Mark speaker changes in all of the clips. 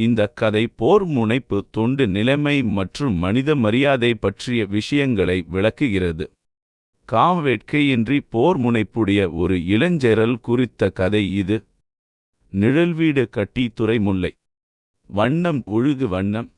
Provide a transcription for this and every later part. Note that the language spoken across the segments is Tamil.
Speaker 1: இந்த கதை போர் முனைப்பு தொண்டு நிலைமை மற்றும் மனித மரியாதை பற்றிய விஷயங்களை விளக்குகிறது. காம் வேட்கையின்றி போர் முனைப்புடைய ஒரு இளஞ்செறல் குறித்த கதை இது. நிழல்வீடு கட்டி துறைமுல்லை. வண்ணம் ஒழுகு வண்ணம்.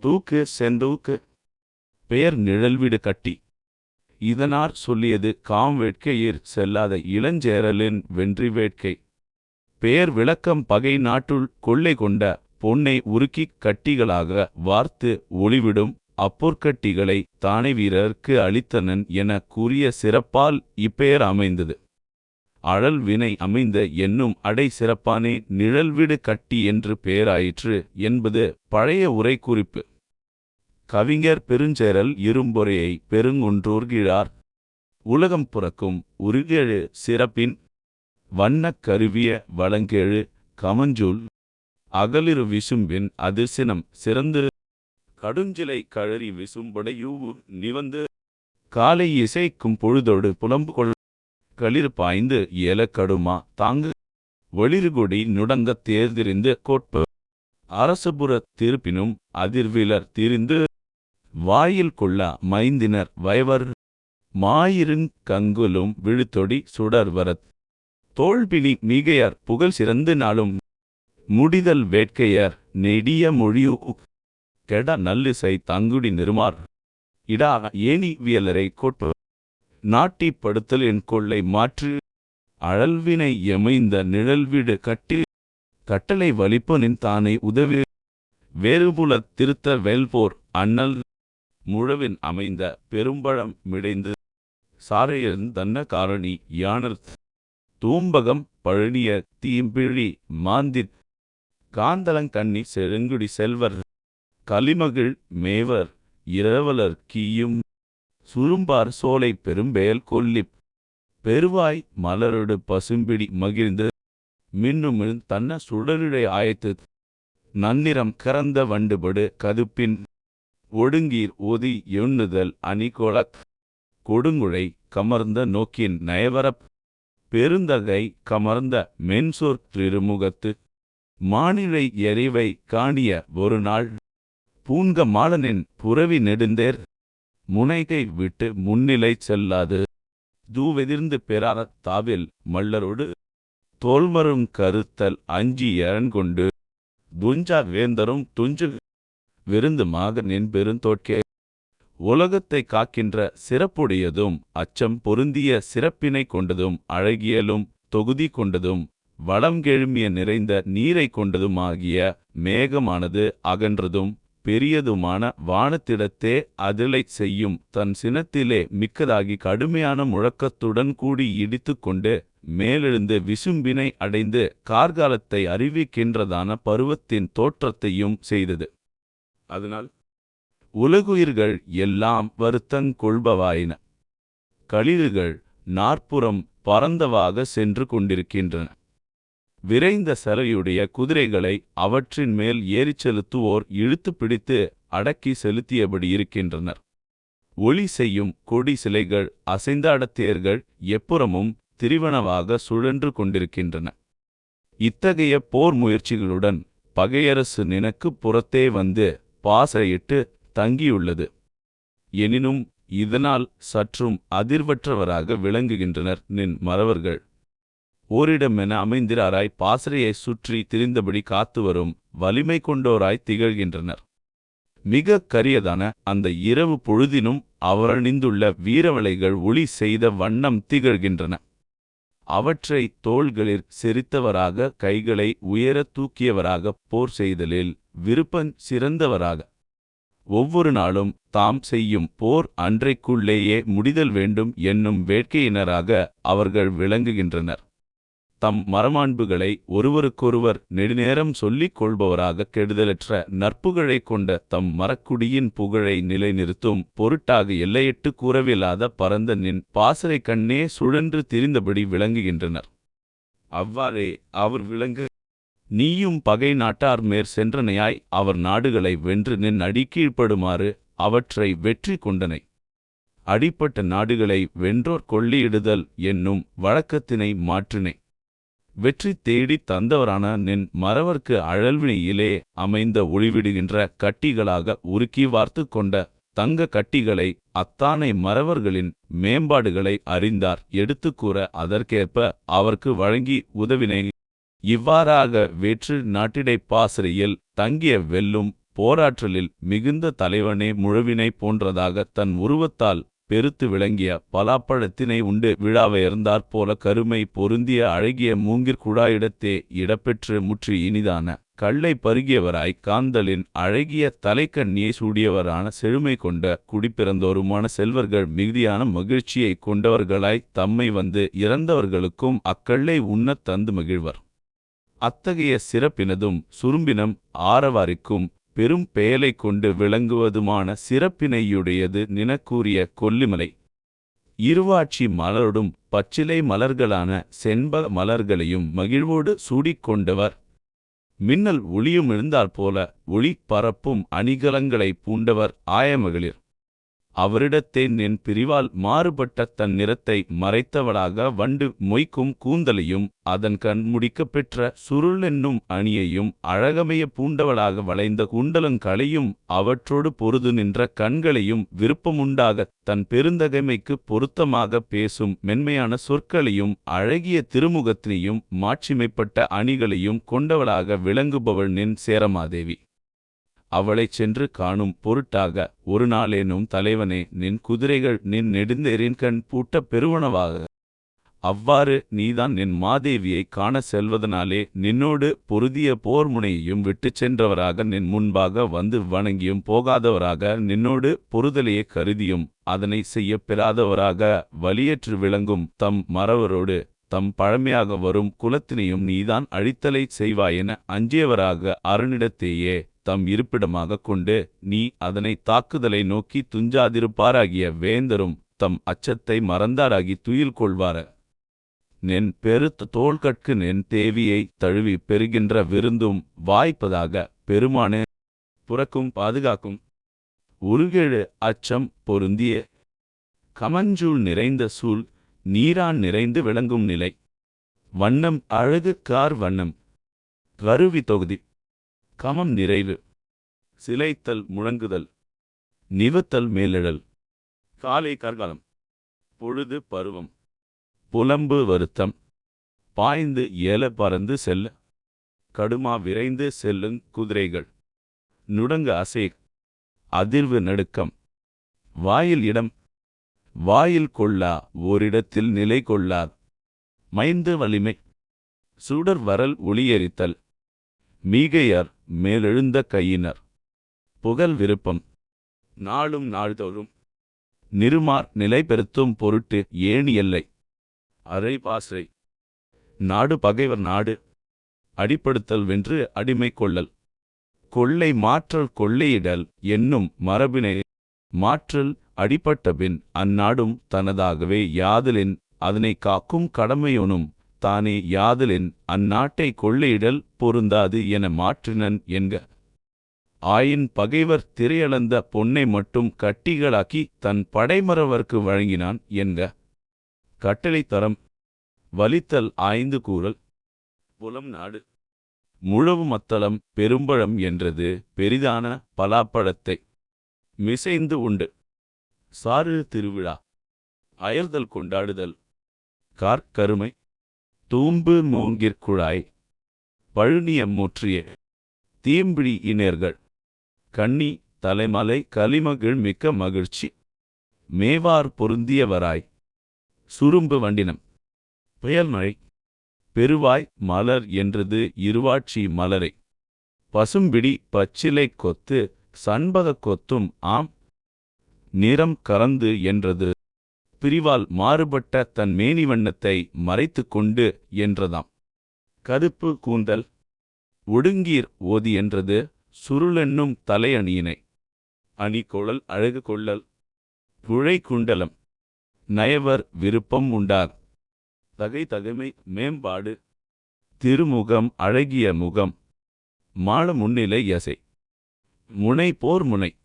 Speaker 1: தூக்கு செந்தூக்கு. பெயர் நிழல்வீடு கட்டி. இதனார் சொல்லியது காம் வேட்கையிற் செல்லாத இளஞ்சேரலின் வென்றி வேட்கை. பெயர் விளக்கம் பகை நாட்டுள் கொள்ளை கொண்ட பொன்னை உருக்கிக் கட்டிகளாக வார்த்து ஒளிவிடும் அப்பொற்கட்டிகளை தானே வீரர்க்கு அளித்தனன் என கூறிய சிறப்பால் இப்பெயர் அமைந்தது. அழல் வினை அமைந்த என்னும் அடை சிறப்பானே நிழல்விடு கட்டி என்று பெயராயிற்று என்பது பழைய உரை குறிப்பு கவிஞர் பெருஞ்சேரல் இரும்பொறையை பெருங்குன்றூர்கிறார் உலகம் புறக்கும் உருகேழு சிறப்பின் வண்ணக் கருவிய வளங்கேழு கமஞ்சூல் அகலிரு விசும்பின் அதிர்சினம் சிறந்து கடுஞ்சிலை கழறி விசும்படையூவு நிவந்து காலை இசைக்கும் பொழுதோடு புலம்பு கொள் களிர் பாய்ந்து ஏலக்கடுமா தாங்கு ஒளிருகொடி நுடங்கத் தேர்திரிந்து கோட்பு அரசபுர திருப்பினும் அதிர்விலர் திரிந்து வாயில் கொள்ள மைந்தினர் வயவர் மாயிருங் கங்குலும் விழுத்தொடி சுடர்வரத் தோல்பினி மிகையர் புகழ் சிறந்து நாளும் முடிதல் வேட்கையர் நெடிய மொழியு கெட நல்லிசை தங்குடி நிருமார். இடா ஏனி வியலரை கோட்பு நாட்டி படுத்தல் என் கொள்ளை மாற்று அழல்வினை எமைந்த நிழல்விடு கட்டி கட்டளை வலிப்பனின் தானை உதவி வேறுபுலத் திருத்த வெல்போர் அண்ணல் முழவின் அமைந்த பெரும்பழம் மிடைந்து சாரையன் தன்ன காரணி யானர் தூம்பகம் பழனிய தீம்பிழி மாந்தித் காந்தலங்கண்ணி செழுங்குடி செல்வர் கலிமகிழ் மேவர் இரவலர் கீயும் சுரும்பார் சோலை பெரும்பெயல் கொல்லிப் பெருவாய் மலரொடு பசும்பிடி மகிழ்ந்து மின்னுமிழ் தன்ன சுடரிழை ஆயத்து நன்னிறம் கறந்த வண்டுபடு கதுப்பின் ஒடுங்கீர் ஓதி எண்ணுதல் அணிகோளத் கொடுங்குழை கமர்ந்த நோக்கின் நயவரப் பெருந்தகை கமர்ந்த மென்சொற் திருமுகத்து மானிழை எறிவை காணிய ஒரு நாள் பூங்க மாலனின் புரவி நெடுந்தேர் முனைகை விட்டு முன்னிலை செல்லாது. தூவெதிர்ந்து பெறாத தாவில் மல்லரோடு தோல்மரும் கருத்தல் அஞ்சி எரண்கொண்டு துஞ்சா வேந்தரும் துஞ்சு விருந்து மாகனின் பெருந்தோட்கே உலகத்தை காக்கின்ற சிறப்புடையதும் அச்சம் பொருந்திய சிறப்பினை கொண்டதும் அழகியலும் தொகுதி கொண்டதும் வளம் கெழுமிய நிறைந்த நீரை கொண்டதுமாகிய மேகமானது அகன்றதும் பெரியதுமான வானத்திடத்தே அதிலைச் செய்யும் தன் சினத்திலே மிக்கதாகி கடுமையான முழக்கத்துடன் கூடி இடித்துக்கொண்டு மேலெழுந்து விசும்பினை அடைந்து கார்காலத்தை அறிவிக்கின்றதான பருவத்தின் தோற்றத்தையும் செய்தது. அதனால் உலகுயிர்கள் எல்லாம் வருத்தங் கொள்பவாயின. களிறுகள் நாற்புறம் பரந்தவாக சென்று கொண்டிருக்கின்றன. விரைந்த சரையுடைய குதிரைகளை அவற்றின் மேல் ஏறிச் செலுத்துவோர் இழுத்து பிடித்து அடக்கி செலுத்தியபடி இருக்கின்றனர். ஒளி செய்யும் கொடி சிலைகள் அசைந்தாடத்தேர்கள் எப்புறமும் திரிவனவாக சுழன்று கொண்டிருக்கின்றன. இத்தகைய போர் முயற்சிகளுடன் பகையரசு நினக்கு புறத்தே வந்து பாசையிட்டு தங்கியுள்ளது. எனினும் இதனால் சற்றும் அதிர்வற்றவராக விளங்குகின்றனர் நின் மறவர்கள். ஓரிடமென அமைந்திராராய் பாசறையை சுற்றி திரிந்தபடி காத்து வரும் வலிமை கொண்டோராய் திகழ்கின்றனர். மிக கரியதான அந்த இரவு பொழுதினும் அவரணிந்துள்ள வீரவளைகள் ஒளி செய்த வண்ணம் திகழ்கின்றன. அவற்றை தோள்களிற் செரித்தவராக கைகளை உயரத் தூக்கியவராக போர் செய்தலில் விருப்பன் சிறந்தவராக. ஒவ்வொரு நாளும் தாம் செய்யும் போர் அன்றைக்குள்ளேயே முடிதல் வேண்டும் என்னும் வேட்கையினராக அவர்கள் விளங்குகின்றனர். தம் மரமாண்புகளை ஒருவருக்கொருவர் நெடுநேரம் சொல்லிக் கொள்பவராக கெடுதலற்ற நற்புகழைக் கொண்ட தம் மரக்குடியின் புகழை நிலைநிறுத்தும் பொருட்டாக எல்லையிட்டு கூறவில்லாத பரந்த நின் பாசறை கண்ணே சுழன்று திரிந்தபடி விளங்குகின்றனர். அவ்வாறே அவர் விளங்கு நீயும் பகை நாட்டார் மேற் சென்றனையாய் அவர் நாடுகளை வென்று நின் அடி கீழ்ப்படுமாறு அவற்றை வெற்றி கொண்டனை. அடிப்பட்ட நாடுகளை வென்றோர் கொள்ளியிடுதல் என்னும் வழக்கத்தினை மாற்றினை. வெற்றி தேடித் தந்தவரான நின் மறவர்க்கு அழல்வினையிலே அமைந்த ஒளிவிடுகின்ற கட்டிகளாக உருக்கி வார்த்து கொண்ட தங்க கட்டிகளை அத்தானை மறவர்களின் மேம்பாடுகளை அறிந்தார். எடுத்துக்கூற அதற்கேற்ப அவர்க்கு வழங்கி உதவினை. இவ்வாறாக வேற்று நாட்டிடை பாசறையில் தங்கிய வெல்லும் போராற்றலில் மிகுந்த தலைவனே முழவினை போன்றதாக தன் உருவத்தால் பெருத்து விளங்கிய பலாப்பழத்தினை உண்டு விழாவையர்ந்தாற் போல கருமை பொருந்திய அழகிய மூங்கிற் குழாயிடத்தே இடப்பெற்று முற்றி இனிதான கள்ளை பருகியவராய் காந்தலின் அழகிய தலைக்கண்ணியை சூடியவரான செழுமை கொண்ட குடிப்பிறந்தோருமான செல்வர்கள் மிகுதியான மகிழ்ச்சியை கொண்டவர்களாய் தம்மை வந்து இறந்தவர்களுக்கும் அக்கள்ளை உண்ணத் தந்து மகிழ்வர். அத்தகைய சிறப்பினதும் சுரும்பினம் ஆரவாரிக்கும் பெரும் பெயலை கொண்டு விளங்குவதுமான சிறப்பினையுடையது நினக்கூறிய கொல்லிமலை. இருவாட்சி மலரோடும் பச்சிலை மலர்களான செண்பக மலர்களையும் மகிழ்வோடு சூடிக்கொண்டவர் மின்னல் ஒளியும் எழுந்தாற்போல ஒளி பரப்பும் அணிகலங்களை பூண்டவர் ஆயமகளிர். அவரிடத்தே நின் பிரிவால் மாறுபட்ட தன் நிறத்தை மறைத்தவளாக வண்டு மொய்க்கும் கூந்தலையும் அதன் கண் முடிக்கப் பெற்ற சுருளென்னும் அணியையும் அழகமைய பூண்டவளாக வளைந்த குண்டலங்களையும் அவற்றோடு பொருது நின்ற கண்களையும் விருப்பமுண்டாக தன் பெருந்தகைமைக்கு பொருத்தமாக பேசும் மென்மையான சொற்களையும் அழகிய திருமுகத்தினையும் மாட்சிமைப்பட்ட அணிகளையும் கொண்டவளாக விளங்குபவள் நின் சேரமாதேவி. அவளைச் சென்று காணும் பொருட்டாக ஒரு நாளேனும் தலைவனே நின் குதிரைகள் நின் நெடுந்தேரின் கண் பூட்டப் பெறுவனவாக. அவ்வாறு நீதான் நின் மாதேவியை காண செல்வதனாலே நின்னோடு பொருதிய போர் முனையையும் விட்டுச் சென்றவராக நின் முன்பாக வந்து வணங்கியும் போகாதவராக நின்னோடு பொருதலையே கருதியும் அதனை செய்யப் பெறாதவராக வலியற்று விளங்கும் தம் மறவரோடு தம் பழமையாக வரும் குலத்தினையும் நீதான் அழித்தலை செய்வாயென அஞ்சியவராக அருணிடத்தேயே தம் இருப்பிடமாகக் கொண்டு நீ அதனை தாக்குதலை நோக்கி துஞ்சாதிருப்பாராகிய வேந்தரும் தம் அச்சத்தை மறந்தாராகி துயில் கொள்வார. நென் பெருத்த தோள்கட்கு நென் தேவியை தழுவி பெறுகின்ற விருந்தும் வாய்ப்பதாக பெருமானே புறக்கும் பாதுகாக்கும். உருகெழு அச்சம் பொருந்திய கமஞ்சூள் நிறைந்த சூழ் நீரான் நிறைந்து விளங்கும் நிலை. வண்ணம் அழகு கார் வண்ணம். கருவி தொகுதி. கமம் நிறைவு. சிலைத்தல் முழங்குதல். நிவத்தல் மேலெழல். காலை கர்காலம். பொழுது பருவம். புலம்பு வருத்தம். பாய்ந்து ஏல பறந்து செல்ல. கடுமா விரைந்து செல்லுங் குதிரைகள். நுடங்கு அசை. அதிர்வு நடுக்கம். வாயில் இடம். வாயில் கொள்ளா ஓரிடத்தில் நிலை கொள்ளார். மைந்து வலிமை. சுடர் வரல் ஒளியெரித்தல். மீகையர். மேலெழுந்த கையினர். புகழ் விருப்பம். நாளும் நாள்தோறும். நிருமார் நிலை பெருத்தும் பொருட்டு ஏணி எல்லை. அரை பாசை நாடு பகைவர் நாடு. அடிப்படுத்தல் வென்று அடிமை கொள்ளல். கொள்ளை மாற்றல் கொள்ளையிடல் என்னும் மரபினை. மாற்றல் அடிபட்டபின் அந்நாடும் தனதாகவே யாதலின் அதனை காக்கும் கடமையொனும். தானே யாதலின் அந்நாட்டை கொள்ளையிடல் பொருந்தாது என மாற்றினன் என்க. ஆயின் பகைவர் திரையளந்த பொன்னை மட்டும் கட்டிகளாக்கி தன் படைமறவர்க்கு வழங்கினான் என்க. கட்டளை தரம் வலித்தல் ஆய்ந்து கூறல் புலம் நாடு முழவு மத்தளம் பெரும்பழம் என்றது பெரிதான பலாப்பழத்தை மிசைந்து உண்டு. சாறு திருவிழா அயர்தல் கொண்டாடுதல் கார்கருமை தூம்பு மூங்கிற் பழுனியம் முற்றிய தீம்பிழி இணையர்கள் கண்ணி தலைமலை கலிமகிழ் மிக்க மகிழ்ச்சி. மேவார் பொருந்தியவராய். சுரும்பு வண்டினம். புயல்மழை பெருவாய் மலர் என்றது இருவாட்சி மலரை. பசும்பிடி பச்சிலை கொத்து சண்பக கொத்தும் ஆம். நிறம் கறந்து என்றது பிரிவால் மாறுபட்ட தன் மேனிவண்ணத்தை மறைத்து கொண்டு என்றதாம். கருப்பு கூந்தல். ஒடுங்கீர் ஓதி என்றது சுருளென்னும் தலையணியினை. அணி கொழல் அழகு கொள்ளல். புழை குண்டலம். நயவர் விருப்பம் உண்டார். தகை தகைமை மேம்பாடு. திருமுகம் அழகிய முகம். மாள முன்னிலை யசை. முனை போர் முனை.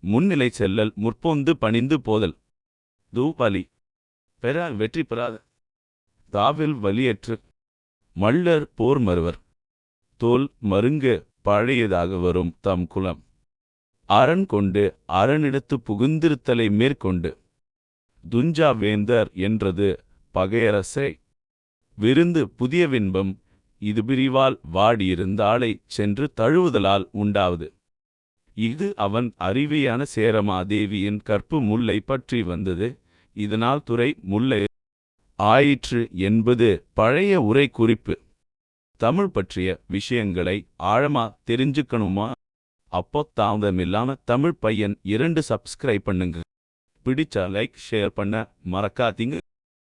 Speaker 1: முன்னிலை செல்லல் முற்பொந்து பணிந்து போதல். தூபலி பெற வெற்றி பெறாத. தாவில் வலியற்று. மள்ளர் போர் மறுவர் தோல் மருங்கு பழையதாக வரும் தம் குலம். அரண் கொண்டு அரணிடத்து புகுந்திருத்தலை மேற்கொண்டு. துஞ்சா வேந்தர் என்றது பகையரசை. விருந்து புதிய வின்பம் இது பிரிவால் வாடியிருந்தாளை சென்று தழுவுதலால் உண்டாவது. இது அவன் அறிவியான சேரமாதேவியின் கற்பு முல்லை பற்றி வந்தது. இதனால் துறை முல்லை ஆயிற்று என்பது பழைய உரை குறிப்பு. தமிழ் பற்றிய விஷயங்களை ஆழமா தெரிஞ்சுக்கணுமா? அப்போ தாமதமில்லாம தமிழ் பையன் இரண்டு சப்ஸ்கிரைப் பண்ணுங்க. பிடிச்சா லைக் ஷேர் பண்ண மறக்காதீங்க.